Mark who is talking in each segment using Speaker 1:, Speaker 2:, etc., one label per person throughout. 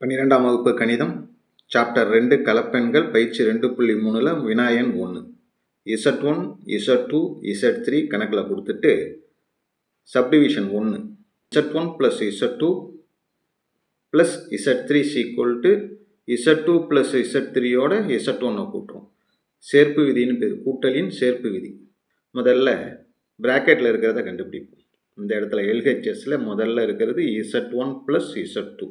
Speaker 1: பன்னிரெண்டாம் வகுப்பு கணிதம் சாப்டர் ரெண்டு கலப்பெண்கள் பயிற்சி ரெண்டு புள்ளி மூணில் வினாயன் ஒன்று Z one Z two Z three கணக்கில் கொடுத்துட்டு சப்டிவிஷன் ஒன்று Z one plus Z two plus Z three is equal to Z two plus Z த்ரீயோட இசட் ஒன்னை கூட்டுறோம். சேர்ப்பு விதின்னு பேர் கூட்டலின் சேர்ப்பு விதி. முதல்ல ப்ராக்கெட்டில் இருக்கிறத கண்டுபிடிப்போம். இந்த இடத்துல எல்ஹெச்எஸில் முதல்ல இருக்கிறது Z one plus Z two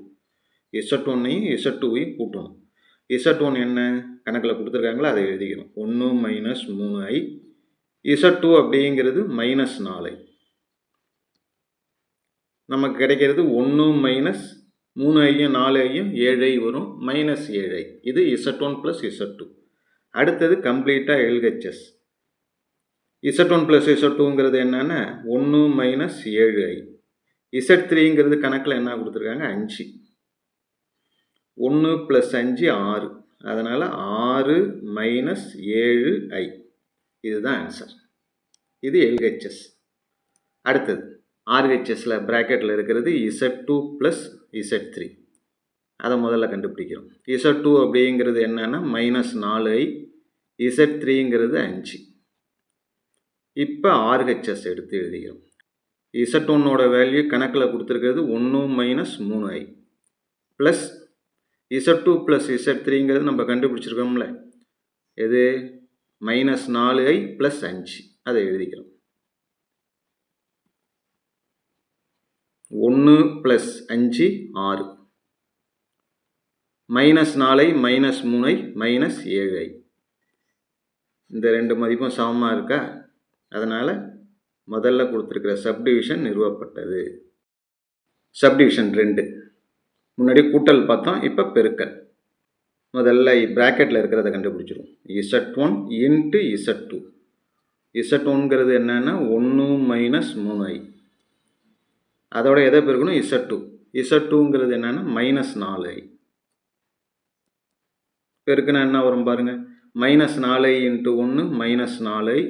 Speaker 1: Z ஒன்னையும் எஸ்எட் டூவையும் கூட்டணும். இசட் ஒன் என்ன? கணக்கில் கொடுத்துருக்காங்களோ? அதை எழுதிக்கணும். ஒன்று மைனஸ் மூணு ஐ. இசட் டூ அப்படிங்கிறது மைனஸ் நாலு. நமக்கு கிடைக்கிறது ஒன்று மைனஸ் மூணு ஐயும் நாலு ஐயும் ஏழு ஐ வரும். மைனஸ் ஏழு. ஐ இது Z one plus Z two அடுத்தது கம்ப்ளீட்டாக LHS. Z one plus Z டூங்கிறது என்னென்னா ஒன்று மைனஸ் ஏழு ஐ. இசட் த்ரீங்கிறது கணக்கில் என்ன கொடுத்துருக்காங்க? அஞ்சு. ஒன்று ப்ளஸ் அஞ்சு ஆறு. அதனால் ஆறு மைனஸ் ஏழு ஐ இதுதான் ஆன்சர் இது எல்ஹெச்எஸ் அடுத்தது ஆர்ஹெச்எஸில் ப்ராக்கெட்டில் இருக்கிறது Z two plus Z three அதை முதல்ல கண்டுபிடிக்கிறோம். இசட் டூ அப்படிங்கிறது என்னென்னா மைனஸ் நாலு ஐ இசட் த்ரீங்கிறது அஞ்சு. இப்போ ஆர்ஹெச்எஸ் எடுத்து எழுதிக்கிறோம். இசட் ஒன்னோட வேல்யூ கணக்கில் கொடுத்துருக்கிறது ஒன்று மைனஸ் மூணு i plus Z two plus Z த்ரீங்கிறது நம்ம கண்டுபிடிச்சிருக்கோம்ல. எது? மைனஸ் நாலு ஐ ப்ளஸ் அஞ்சு. அதை எழுதிக்கிறோம். ஒன்று ப்ளஸ் அஞ்சு ஆறு. மைனஸ் நாலை மைனஸ் மூணை மைனஸ் ஏழு ஐ இந்த ரெண்டு மதிப்பும் சமமாக இருக்கா? அதனால் முதல்ல கொடுத்துருக்கிற சப்டிவிஷன் நிறுவப்பட்டது. சப்டிவிஷன் ரெண்டு. முன்னாடி கூட்டல் பார்த்தோம் இப்போ பெருக்கல். முதல்ல ப்ராக்கெட்டில் இருக்கிறத கண்டுபிடிச்சிரும் Z one into Z two Z ஒன்ங்கிறது என்னென்னா ஒன்று மைனஸ் மூணு ஐ அதோட எதை பெருக்கணும்? இசட் டூ இசட் டூங்கிறது என்னென்னா மைனஸ் நாலு ஐ பெருக்குனா என்ன வரும் பாருங்கள் மைனஸ் நாலு ஐ இன்ட்டு ஒன்று மைனஸ் நாலு ஐ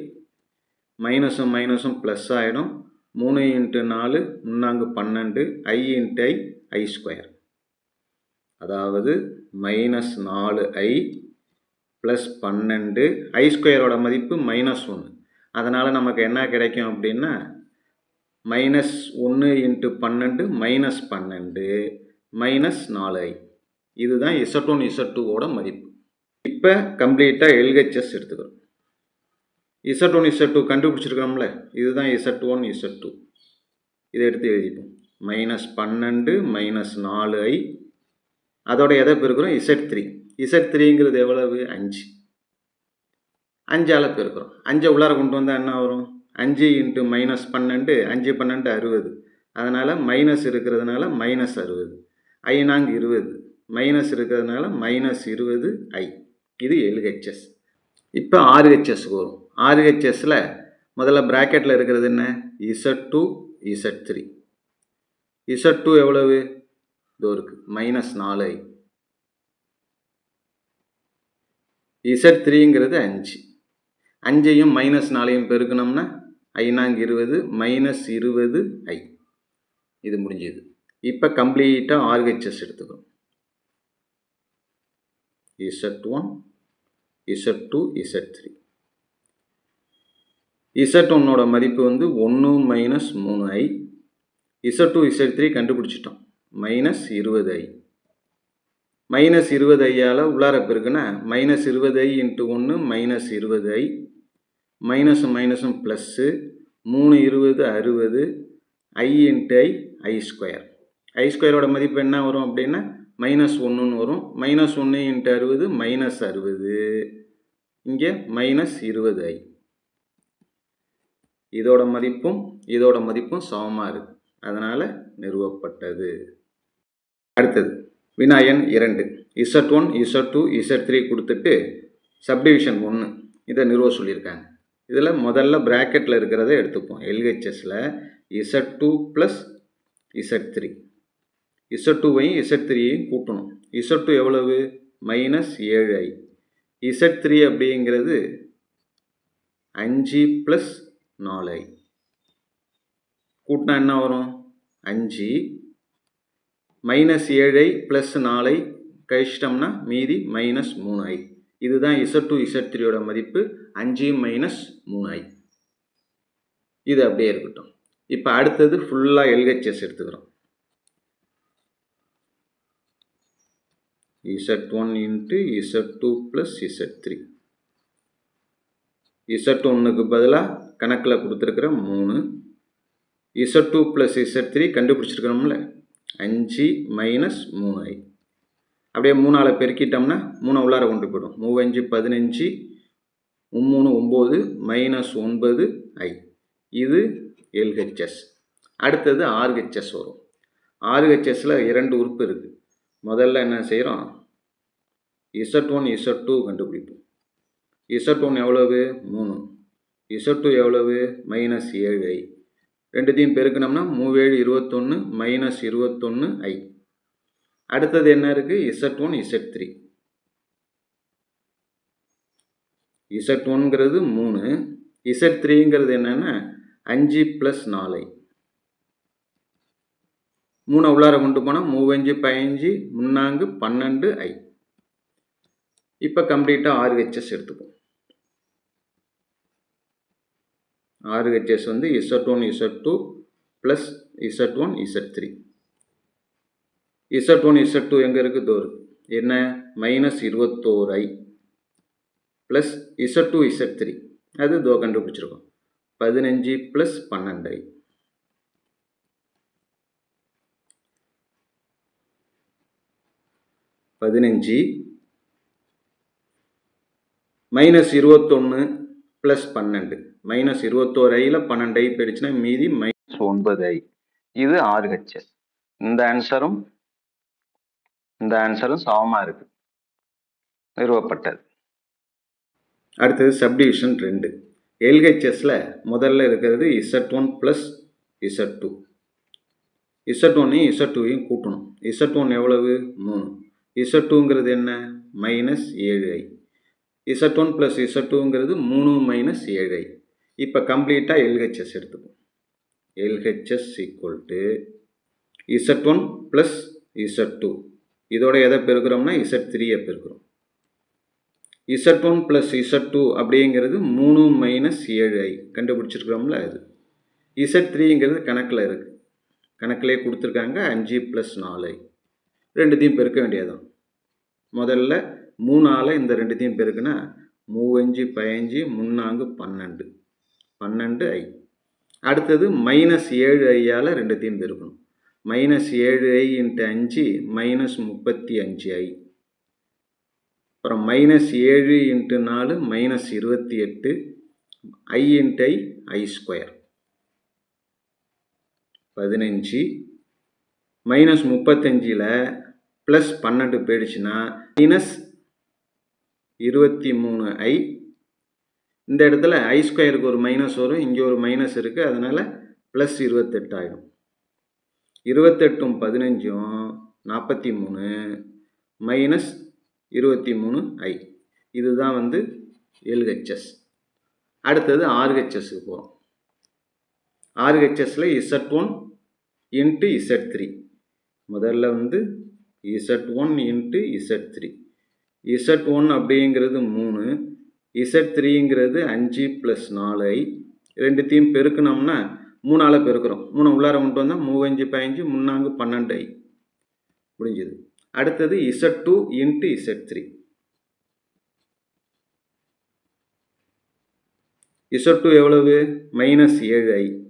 Speaker 1: மைனஸும் மைனஸும் ப்ளஸ் ஆகிடும் மூணு இன்ட்டு நாலு முன்னாங்கு பன்னெண்டு i into i i square அதாவது மைனஸ் நாலு ஐ ப்ளஸ் பன்னெண்டு ஐ ஸ்கொயரோட மதிப்பு மைனஸ் ஒன்று அதனால் நமக்கு என்ன கிடைக்கும் அப்படின்னா மைனஸ் ஒன்று இன்ட்டு பன்னெண்டு மைனஸ் பன்னெண்டு மைனஸ் நாலு ஐ இதுதான் இசட் ஒன் இசட் டூவோட மதிப்பு. இப்போ கம்ப்ளீட்டாக எல்ஹெச்எஸ் எடுத்துக்கிறோம். இசட் ஒன் இசட் டூ கண்டுபிடிச்சிருக்கிறோம்ல இதுதான் இசட் ஒன் இசட் டூ இதை எடுத்து எழுதிப்போம். மைனஸ் பன்னெண்டு மைனஸ் நாலு ஐ அதோட எதை பெருக்கிறோம்? இசட் த்ரீ இசட் த்ரீங்கிறது எவ்வளவு? அஞ்சு அஞ்சால் பெருக்கிறோம். அஞ்சை உள்ளார கொண்டு வந்தால் என்ன வரும்? அஞ்சு இன்ட்டு மைனஸ் பன்னெண்டு அஞ்சு பன்னெண்டு அறுபது. அதனால் மைனஸ் இருக்கிறதுனால மைனஸ் அறுபது. ஐ நாங்க இருபது. மைனஸ் இருக்கிறதுனால மைனஸ் இருபது ஐ இது எல்ஹெச்எஸ் இப்போ ஆர்ஹெச்எஸ்க்கு வரும். ஆர்ஹெச்எஸில் முதல்ல ப்ராக்கெட்டில் இருக்கிறது என்ன? Z two Z three Z two எவ்வளவு? இதோ இருக்குது மைனஸ் நாலு ஐ இசட் த்ரீங்கிறது அஞ்சு. அஞ்சையும் மைனஸ் நாலையும் பெருக்கணும்னா ஐநாங்க இருபது மைனஸ் இருபது ஐ இது முடிஞ்சது. இப்போ கம்ப்ளீட்டாக ஆர்ஹெச்எஸ் எடுத்துக்கிறோம் Z one Z two Z three Z ஒன்னோட மதிப்பு வந்து ஒன்று மைனஸ் மூணு i Z two Z three கண்டுபிடிச்சிட்டோம். மைனஸ் இருபது ஐ. மைனஸ் இருபது ஐயால் உள்ளார பெருக்குன்னா மைனஸ் இருபது ஐ இன்ட்டு ஒன்று மைனஸ் இருபது ஐ. மைனஸும் மைனஸும் ப்ளஸ்ஸு மூணு இருபது அறுபது ஐ இன்ட்டு ஐ ஐ ஸ்கொயர். ஐ ஸ்கொயரோட மதிப்பு என்ன வரும் அப்படின்னா மைனஸ் ஒன்றுன்னு வரும். மைனஸ் ஒன்று இன்ட்டு அறுபது மைனஸ் அறுபது. இங்கே மைனஸ் இருபது ஐ. இதோட மதிப்பும் இதோட மதிப்பும் சமமாக இருக்குது அதனால் நிறுவப்பட்டது. அடுத்தது வினாயன் இரண்டு Z one Z two Z three கொடுத்துட்டு சப்டிவிஷன் ஒன்று இதை நிறுவ சொல்லியிருக்காங்க. இதில் முதல்ல ப்ராக்கெட்டில் இருக்கிறத எடுத்துப்போம். எல்ஹெச்எஸில் Z two plus Z three Z டூவையும் Z த்ரீயையும் கூட்டணும். இசட் டூ எவ்வளவு? மைனஸ் ஏழு ஐ இசட் த்ரீ அப்படிங்கிறது அஞ்சு ப்ளஸ் நாலு ஐ கூட்டினா என்ன வரும்? அஞ்சு மைனஸ் ஏழை ப்ளஸ் நாலை கழிச்சிட்டோம்னா மீதி மைனஸ் மூணு ஐ இதுதான் இசட் டூ இசட் த்ரீயோட மதிப்பு. அஞ்சு மைனஸ் மூணு ஐ இது அப்படியே இருக்கட்டும். இப்போ அடுத்தது ஃபுல்லாக எல்ஹெச்எஸ் எடுத்துக்கிறோம். Z one into Z two plus Z three Z ஒன்றுக்கு பதிலாக கணக்கில் கொடுத்துருக்குற மூணு. Z two plus Z three கண்டுபிடிச்சிருக்கிறோம்ல. அஞ்சு மைனஸ் மூணு ஐ அப்படியே மூணால் பெருக்கிட்டோம்னா மூணு உள்ளார கொண்டு போய்டும். மூவஞ்சு பதினஞ்சு மும்மூணு ஒம்பது மைனஸ் ஒன்பது ஐ இது எல்ஹெச்எஸ் அடுத்தது ஆர்ஹெச்எஸ் வரும். ஆர்ஹெச்எஸில் இரண்டு உறுப்பு இருக்குது முதல்ல என்ன செய்கிறோம் இசட் ஒன் இசட் டூ கண்டுபிடிப்போம். இசட் ஒன் எவ்வளவு? மூணு. இசட் டூ எவ்வளவு? மைனஸ் ஏழு ஐ ரெண்டுத்தையும் பெருக்கினோம்னா மூவேழு இருபத்தொன்று மைனஸ் இருபத்தொன்று ஐ அடுத்தது என்ன இருக்குது Z one Z three Z ஒன்ங்கிறது மூணு. இசட் த்ரீங்கிறது என்னென்னா அஞ்சு ப்ளஸ் நாலு. மூணை உள்ளார கொண்டு போனால் மூவஞ்சு பதினஞ்சு முன்னாங்கு பன்னெண்டு ஐ இப்போ கம்ப்ளீட்டாக ஆர்ஹெச்எஸ் எடுத்துப்போம். ஆர்ஹெச்எஸ் வந்து Z one Z two plus Z one Z three Z one Z two எங்கே இருக்குது தோறு என்ன? மைனஸ் இருபத்தோரு i plus Z two Z three அது தோ கண்டுபிடிச்சிருக்கோம். பதினஞ்சு ப்ளஸ் பன்னெண்டு ஐ பதினஞ்சு மைனஸ் இருபத்தொன்று ப்ளஸ் பன்னெண்டு. மைனஸ் இருபத்தோரு ஐயில் பன்னெண்டு ஐ போயிடுச்சுன்னா மீதி மைனஸ் ஒன்பது ஐ. இது ஆர்ஹெச்எஸ் இந்த ஆன்சரும் இந்த ஆன்சரும் சமமாக இருக்கு. நிறுவப்பட்டது. அடுத்தது சப்டிவிஷன் ரெண்டு. எல்ஹெச்எஸில் முதல்ல இருக்கிறது Z one plus Z two. Z ஒன்னையும் இசட் டூவையும் கூட்டணும். இசட் ஒன் எவ்வளவு? மூணு. இசட் டூங்கிறது என்ன? மைனஸ் ஏழு i. Z one plus Z டூங்கிறது மூணு மைனஸ் ஏழு ஐ. இப்போ கம்ப்ளீட்டாக எல்ஹெச்எஸ் எடுத்துப்போம். LHS equal to Z one plus Z two இதோட எதை பெருக்கிறோம்னா இசட் த்ரீயை பெருக்கிறோம். Z one plus Z two அப்படிங்கிறது மூணு மைனஸ் ஏழு ஐ கண்டுபிடிச்சிருக்கிறோம்ல அது. இசட் த்ரீங்கிறது கணக்கில் இருக்குது கணக்கிலே கொடுத்துருக்காங்க அஞ்சு ப்ளஸ் நாலு ஐ ரெண்டுத்தையும் பெருக்க வேண்டியதுதான். முதல்ல மூணால் இந்த ரெண்டுத்தையும் பெருக்குனா மூவஞ்சு பதினஞ்சு முன்னாங்கு பன்னெண்டு. பன்னெண்டு ஐ. அடுத்தது மைனஸ் ஏழு ஐயால் ரெண்டுத்தையும் பெருக்கணும் மைனஸ் ஏழு ஐ இன்ட்டு அஞ்சு மைனஸ் முப்பத்தி அஞ்சு ஐ. அப்புறம் மைனஸ் ஏழு இன்ட்டு நாலு மைனஸ் இருபத்தி எட்டு i into i i square பதினஞ்சு. மைனஸ் முப்பத்தஞ்சில் ப்ளஸ் பன்னெண்டு போயிடுச்சுன்னா மைனஸ் இருபத்தி மூணு ஐ இந்த இடத்துல ஐ ஸ்கொயருக்கு ஒரு மைனஸ் வரும் இங்கே ஒரு மைனஸ் இருக்குது அதனால் ப்ளஸ் இருபத்தெட்டு ஆகிடும் இருபத்தெட்டும் பதினஞ்சும் நாற்பத்தி மூணு மைனஸ் இருபத்தி மூணு ஐ இதுதான் வந்து எல்ஹெச்எஸ் அடுத்தது ஆர்ஹெச்எஸ்க்கு போகிறோம் ஆர்ஹெச்எஸில் Z one into Z three முதல்ல வந்து Z one into Z three Z one அப்படிங்கிறது மூணு இசட் த்ரீங்கிறது அஞ்சு ப்ளஸ் நாலு. ஐ ரெண்டுத்தையும் பெருக்கணும்னா மூணால் பெருக்கிறோம். மூணு உள்ளார கொண்டு வந்தால் மூவஞ்சு பதினஞ்சு முன்னாங்கு பன்னெண்டு ஐ. முடிஞ்சது. அடுத்தது Z two into Z three. Z two எவ்வளவு? மைனஸ் ஏழு ஐ.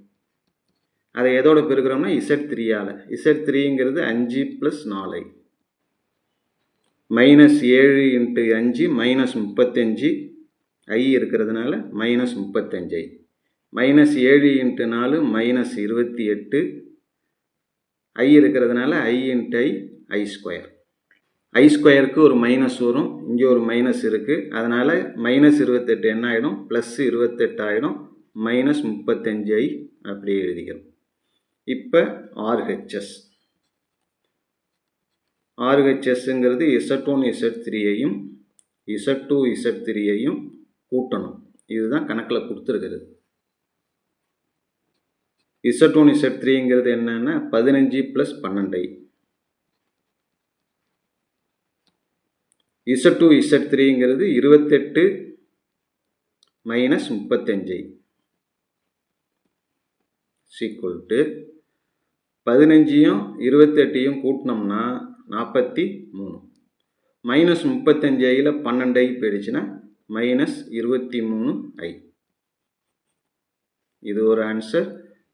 Speaker 1: அதை எதோட பெருக்கிறோம்னா இசட் த்ரீயால். இசட் த்ரீங்கிறது அஞ்சு ப்ளஸ் நாலு மைனஸ் ஏழு இன்ட்டு அஞ்சு மைனஸ் முப்பத்தஞ்சு ஐ இருக்கிறதுனால மைனஸ் முப்பத்தஞ்சு. ஐ மைனஸ் ஏழு இன்ட்டு நாலு மைனஸ் இருபத்தி எட்டு. ஐ இருக்கிறதுனால ஐ இன்ட்டு ஐ ஐ ஸ்கொயர் ஐ ஸ்கொயருக்கு ஒரு மைனஸ் வரும் இங்கே ஒரு மைனஸ் இருக்குது அதனால் மைனஸ் இருபத்தெட்டு என்ன ஆகிடும் ப்ளஸ் இருபத்தெட்டு ஆகிடும் மைனஸ் முப்பத்தஞ்சு ஐ அப்படியே எழுதிக்கிறோம். இப்போ ஆர்ஹெச்எஸ் ஆர்ஹெச்எஸ்ங்கிறது இசட் ஒன் இசட் த்ரீயையும் இசட் டூ இசட் த்ரீயையும் கூட்டணும். இதுதான் கணக்கில் கொடுத்துருக்குது இசட் ஒன் இசட் த்ரீங்கிறது என்னென்னா பதினஞ்சு ப்ளஸ் பன்னெண்டை. இசட் டூ இசட் த்ரீங்கிறது இருபத்தெட்டு மைனஸ் முப்பத்தஞ்சை. சீக்குவல் டு பதினஞ்சையும் இருபத்தெட்டையும் கூட்டினோம்னா நாற்பத்தி மூணு. மைனஸ் முப்பத்தஞ்சையில் பன்னெண்டை போயிடுச்சுன்னா மைனஸ் இருபத்தி மூணு ஐ இது ஒரு ஆன்சர்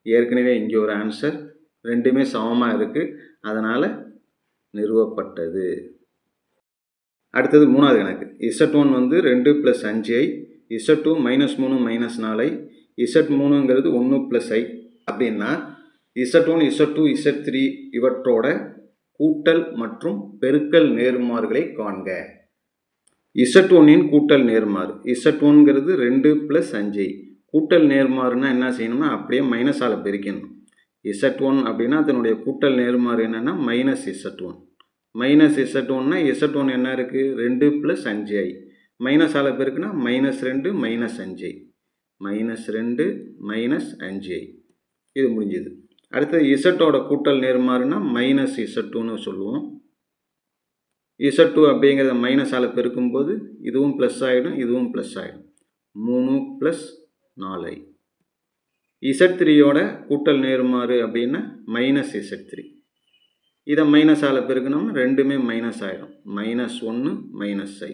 Speaker 1: ஏற்கனவே இங்கே ஒரு ஆன்சர் ரெண்டுமே சமமாக இருக்குது அதனால் நிறுவப்பட்டது. அடுத்தது மூணாவது கணக்கு. இசட் ஒன் வந்து ரெண்டு ப்ளஸ் அஞ்சு ஐ இசட் டூ மைனஸ் மூணு மைனஸ் நாலு ஐ இசட் மூணுங்கிறது ஒன்று ப்ளஸ் ஐ அப்படின்னா Z one Z two Z three இவற்றோட கூட்டல் மற்றும் பெருக்கல் நேர்மாறுகளை காண்க. இசட் ஒன்னின் கூட்டல் நேர்மாறு. இசட் ஒன்ங்கிறது ரெண்டு ப்ளஸ் அஞ்சு. கூட்டல் நேர்மாறுனா என்ன செய்யணும்னா அப்படியே மைனஸால் பெருக்கணும். இசட் ஒன் அப்படின்னா அதனுடைய கூட்டல் நேர்மாறு என்னென்னா minus Z one minus Z ஒன்னா இசட் ஒன் என்ன இருக்குது ரெண்டு ப்ளஸ் அஞ்சு ஐ மைனஸ் ஆல பெருக்குன்னா மைனஸ் ரெண்டு மைனஸ் அஞ்சு மைனஸ் ரெண்டு மைனஸ் அஞ்சு இது முடிஞ்சுது. அடுத்தது இசட்டோட கூட்டல் நேர்மாறுனா மைனஸ் இசட்டுன்னு சொல்லுவோம். இசட் டூ அப்படிங்கிறத மைனஸால் பெருக்கும்போது இதுவும் ப்ளஸ் ஆகிடும் இதுவும் ப்ளஸ் ஆகிடும் மூணு ப்ளஸ் நாலு இசட் த்ரீயோட கூட்டல் நேர்மாறு அப்படின்னா மைனஸ் இசட் த்ரீ இதை மைனஸால் பெருக்கணும்னா ரெண்டுமே மைனஸ் ஆகிடும் மைனஸ் ஒன்று மைனஸ் ஐ.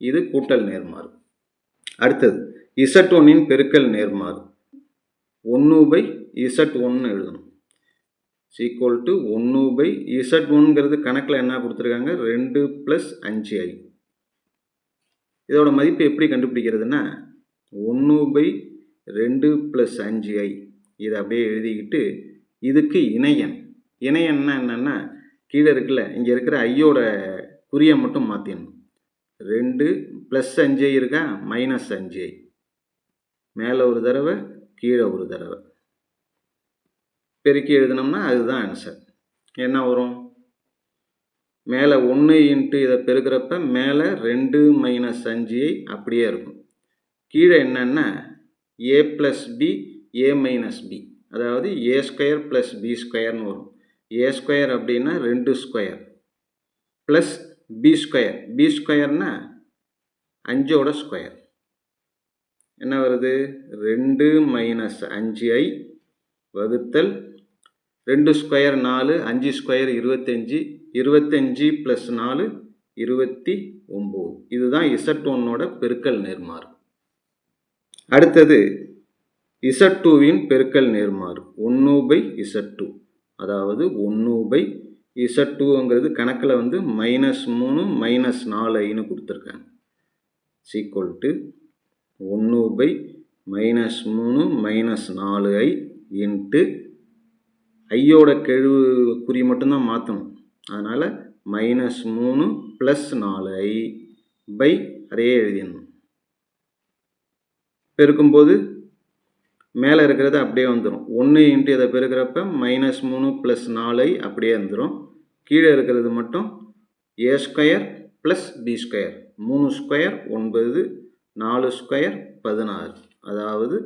Speaker 1: இது கூட்டல் நேர்மாறு. அடுத்தது இசட் ஒன்னின் பெருக்கல் நேர்மாறு. ஒன்று பை இசட் ஒன்று எழுதணும். ஈக்குவல் டு ஒன்று பை இசட் ஒன்ங்கிறது கணக்கில் என்ன கொடுத்துருக்காங்க? ரெண்டு ப்ளஸ் அஞ்சு ஐ இதோட மதிப்பு எப்படி கண்டுபிடிக்கிறதுனா ஒன்று பை ரெண்டு ப்ளஸ் அஞ்சு ஐ இதை அப்படியே எழுதிக்கிட்டு இதுக்கு இணையன் இணையன்னா என்னென்னா கீழே இருக்குல்ல இங்கே இருக்கிற ஐயோட குறியை மட்டும் மாற்றிடணும் ரெண்டு ப்ளஸ் அஞ்சு இருக்கா? மைனஸ் அஞ்சு மேலே ஒரு தடவை கீழே ஒரு தடவை. பெருக்கி எழுதினோம்னா அதுதான் ஆன்சர் என்ன வரும்? மேலே ஒன்று இன்ட்டு இதை பெருக்கிறப்ப மேலே ரெண்டு மைனஸ் அஞ்சு அப்படியே இருக்கும். கீழே என்னென்னா A plus B A minus B அதாவது ஏ ஸ்கொயர் ப்ளஸ் பி ஸ்கொயர்னு வரும். ஏ ஸ்கொயர் அப்படின்னா ரெண்டு square plus B square B ஸ்கொயர்னா அஞ்சோட ஸ்கொயர் என்ன வருது? ரெண்டு மைனஸ் அஞ்சு ஐ வகுத்தல் ரெண்டு ஸ்கொயர் நாலு அஞ்சு ஸ்கொயர் இருபத்தஞ்சி இருபத்தஞ்சி ப்ளஸ் நாலு இருபத்தி ஒம்பது. இதுதான் இசட் ஒன்னோட பெருக்கல் நேர்மாறு. அடுத்தது இசட் டூவின் பெருக்கல் நேர்மாறு. ஒன்று பை இசட் டூ. அதாவது ஒன்று பை இசட் டூங்கிறது கணக்கில் வந்து மைனஸ் மூணு மைனஸ் நாலு ஐன்னு கொடுத்துருக்காங்க சீக்குவல் டு ஒன்று பை மைனஸ் மூணு மைனஸ் நாலு ஐ இன்ட்டு ஐயோட கெழு குறி மட்டும்தான் மாற்றணும் அதனால் மைனஸ் மூணு ப்ளஸ் நாலு ஐ பை அதே எழுதிடணும். பெருக்கும்போது மேலே இருக்கிறது அப்படியே வந்துடும் ஒன்று இன்ட்டு இதை பெருக்கிறப்ப மைனஸ் மூணு ப்ளஸ் நாலு அப்படியே வந்துடும் கீழே இருக்கிறது மட்டும் A square plus B square மூணு ஸ்கொயர் ஒன்பது நாலு ஸ்கொயர் பதினாறு. அதாவது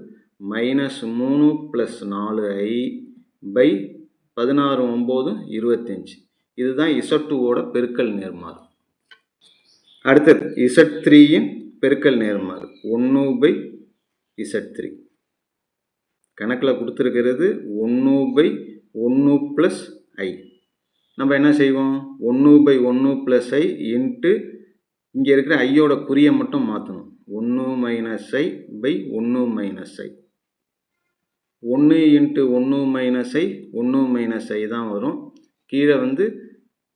Speaker 1: மைனஸ் மூணு ப்ளஸ் நாலு ஐ பை பதினாறு ஒம்பது இருபத்தஞ்சி. இதுதான் இசட் டூவோட பெருக்கல் நேர்மாறு. அடுத்தது இசட் த்ரீயின் பெருக்கல் நேர்மாறு. ஒன்று பை இசட் த்ரீ கணக்கில் கொடுத்துருக்கிறது ஒன்று பை ஒன்று ப்ளஸ் ஐ. நம்ம என்ன செய்வோம்? ஒன்று பை ஒன்று ப்ளஸ் ஐ இன்ட்டு இங்கே இருக்கிற ஐயோட குறியை மட்டும் மாற்றணும். ஒன்று மைனஸ் ஐ பை ஒன்று மைனஸ் ஐ. ஒன்று இன்ட்டு ஒன்று மைனஸ் ஐ ஒன்று மைனஸ் ஐ தான் வரும். கீழே வந்து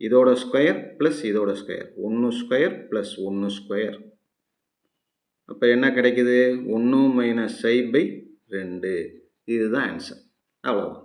Speaker 1: இதோட ஸ்கொயர் ப்ளஸ் இதோட ஸ்கொயர் ஒன்று ஸ்கொயர் ப்ளஸ் ஒன்று ஸ்கொயர் அப்போ என்ன கிடைக்குது? ஒன்று மைனஸ் ஐ பை ரெண்டு. இதுதான் ஆன்சர் அவ்வளோதான்